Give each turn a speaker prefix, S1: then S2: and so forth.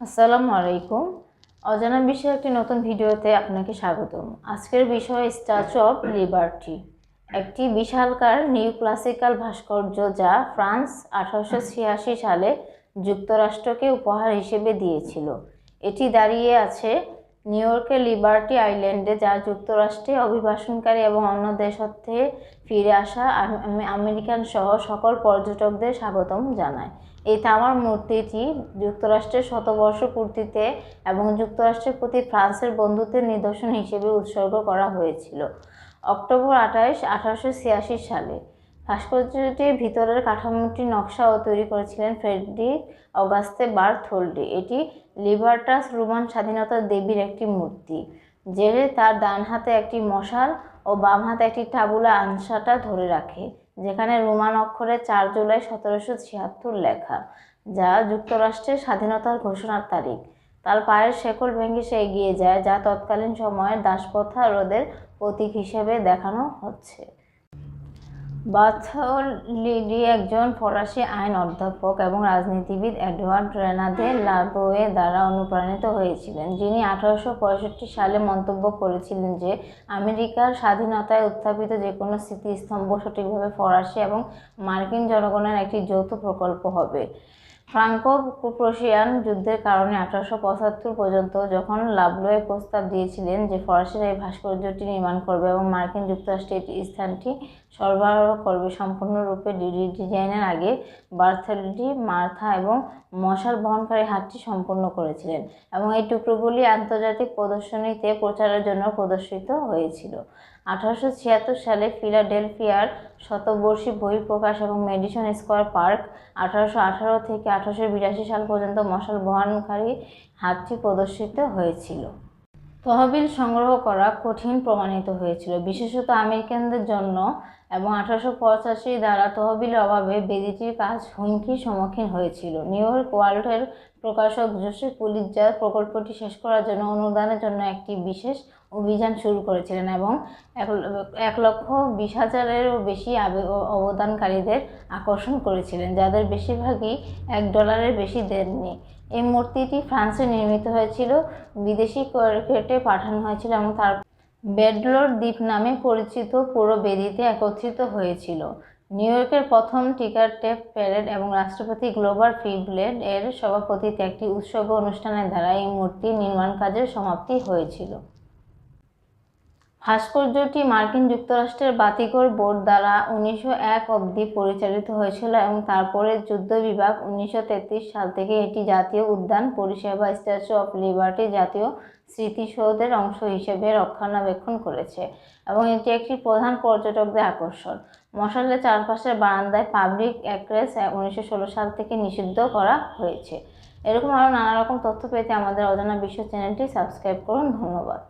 S1: আসসালামু আলাইকুম। অজানা বিষয়ে একটি নতুন ভিডিওতে আপনাকে স্বাগতম। আজকের বিষয় স্ট্যাচু অফ লিবার্টি একটি বিশালকার নিউ ক্লাসিক্যাল ভাস্কর্য যা ফ্রান্স আঠারোশো ছিয়াশি সালে যুক্তরাষ্ট্রকে উপহার হিসেবে দিয়েছিল। এটি দাঁড়িয়ে আছে নিউ ইয়র্কের লিবার্টি আইল্যান্ডে যা যুক্তরাষ্ট্রে অভিবাসনকারী এবং অন্য দেশ থেকে ফিরে আসা আম- আম- আমেরিকান সহ সকল পর্যটকদের স্বাগতম জানায়। এই তামার মূর্তিটি যুক্তরাষ্ট্রের শতবর্ষ পূর্তিতে এবং যুক্তরাষ্ট্রের প্রতি ফ্রান্সের বন্ধুত্বের নিদর্শন হিসেবে উৎসর্গ করা হয়েছিল। অক্টোবর আঠাশ, আঠারোশো সালে ভাস্কর্যটির ভিতরের কাঠামোটির ও তৈরি করেছিলেন ফ্রেডরিক অগাস্তে বার্থোল্ডি। এটি লিবার্টাস রোমান স্বাধীনতা দেবীর একটি মূর্তি, যে তার ডান হাতে একটি মশাল ও বাম হাতে একটি টাবুলা আনসাটা ধরে রাখে, যেখানে রোমান অক্ষরে চার জুলাই সতেরোশো ছিয়াত্তর লেখা, যা যুক্তরাষ্ট্রের স্বাধীনতার ঘোষণার তারিখ। তার পায়ের শেকল ভেঙে সে এগিয়ে যায়, যা তৎকালীন সময়ের দাসপ্রথা রোধের প্রতীক হিসেবে দেখানো হচ্ছে। বাথলিডি একজন ফরাসি আইন অধ্যাপক এবং রাজনীতিবিদ এডওয়ার্ড রেনাদে লাবোয়ে দ্বারা অনুপ্রাণিত হয়েছিলেন, যিনি আঠারোশো পঁয়ষট্টি সালে মন্তব্য করেছিলেন যে, আমেরিকার স্বাধীনতায় উত্থাপিত যে কোনো স্মৃতিস্তম্ভ সঠিকভাবে ফরাসি এবং মার্কিন জনগণের একটি যৌথ প্রকল্প হবে। ফ্রাঙ্কো প্রুশিয়ান যুদ্ধের কারণে আঠারোশো পঁচাত্তর পর্যন্ত যখন লাভলোয়ে প্রস্তাব দিয়েছিলেন যে ফরাসিরা এই ভাস্কর্যটি নির্মাণ করবে এবং মার্কিন যুক্তরাষ্ট্রে এটি স্থানটি সরবরাহ করবে, সম্পূর্ণরূপে ডিজাইনের আগে বার্থেলডি, মার্থা এবং মশাল বহনকারী হাতটি সম্পন্ন করেছিলেন এবং এই টুকরোগুলি আন্তর্জাতিক প্রদর্শনীতে প্রচারের জন্য প্রদর্শিত হয়েছিল। আঠারোশো ছিয়াত্তর সালে ফিলাডেলফিয়ার শতবর্ষী বহিঃপ্রকাশ এবং মেডিসন স্কোয়ার পার্ক আঠারোশো আঠারো থেকে আঠারোশো বিরাশি সাল পর্যন্ত মশাল বহনকারী হাতটি প্রদর্শিত হয়েছিল। তহবিল সংগ্রহ করা কঠিন প্রমাণিত হয়েছিল, বিশেষত আমেরিকানদের জন্য এবং আঠারোশো পঁচাশি দ্বারা তহবিলের অভাবে বেদিটির কাজ হুমকির সম্মুখীন হয়েছিল। নিউ ইয়র্ক ওয়ার্ল্ডের প্রকাশক জোসেফ পুলিৎজার প্রকল্পটি শেষ করার জন্য অনুদানের জন্য একটি বিশেষ অভিযান শুরু করেছিলেন এবং এক লক্ষ বিশ হাজারেরও বেশি অবদানকারীদের আকর্ষণ করেছিলেন, যাদের বেশিরভাগই এক ডলারের বেশি দেননি। এই মূর্তিটি ফ্রান্সে নির্মিত হয়েছিল, বিদেশি কেটে পাঠানো হয়েছিল এবং তার বেডলোর দ্বীপ নামে পরিচিত পুরো বেদিতে একত্রিত হয়েছিল। নিউ ইয়র্কের প্রথম টিকার টেপ প্যারেড এবং রাষ্ট্রপতি গ্লোবাল ফিবলেড এর সভাপতিতে একটি উৎসর্গ অনুষ্ঠানের দ্বারা এই মূর্তি নির্মাণ কাজের সমাপ্তি হয়েছিল। ভাস্কর্যটি মার্কিন যুক্তরাষ্ট্রের বাতিঘর বোর্ড দ্বারা উনিশশো এক অবধি পরিচালিত হয়েছিল এবং তারপরে যুদ্ধ বিভাগ উনিশশো তেত্রিশ সাল থেকে এটি জাতীয় উদ্যান, পরিষেবা, স্ট্যাচু অফ লিবার্টি জাতীয় স্মৃতিসৌধের অংশ হিসেবে রক্ষণাবেক্ষণ করেছে এবং এটি একটি প্রধান পর্যটকদের আকর্ষণ। মশালের চারপাশের বারান্দায় পাবলিক অ্যাক্রেস উনিশশো ষোলো সাল থেকে নিষিদ্ধ করা হয়েছে। এরকম আরও নানা রকম তথ্য পেতে আমাদের অজানা বিশ্ব চ্যানেলটি সাবস্ক্রাইব করুন। ধন্যবাদ।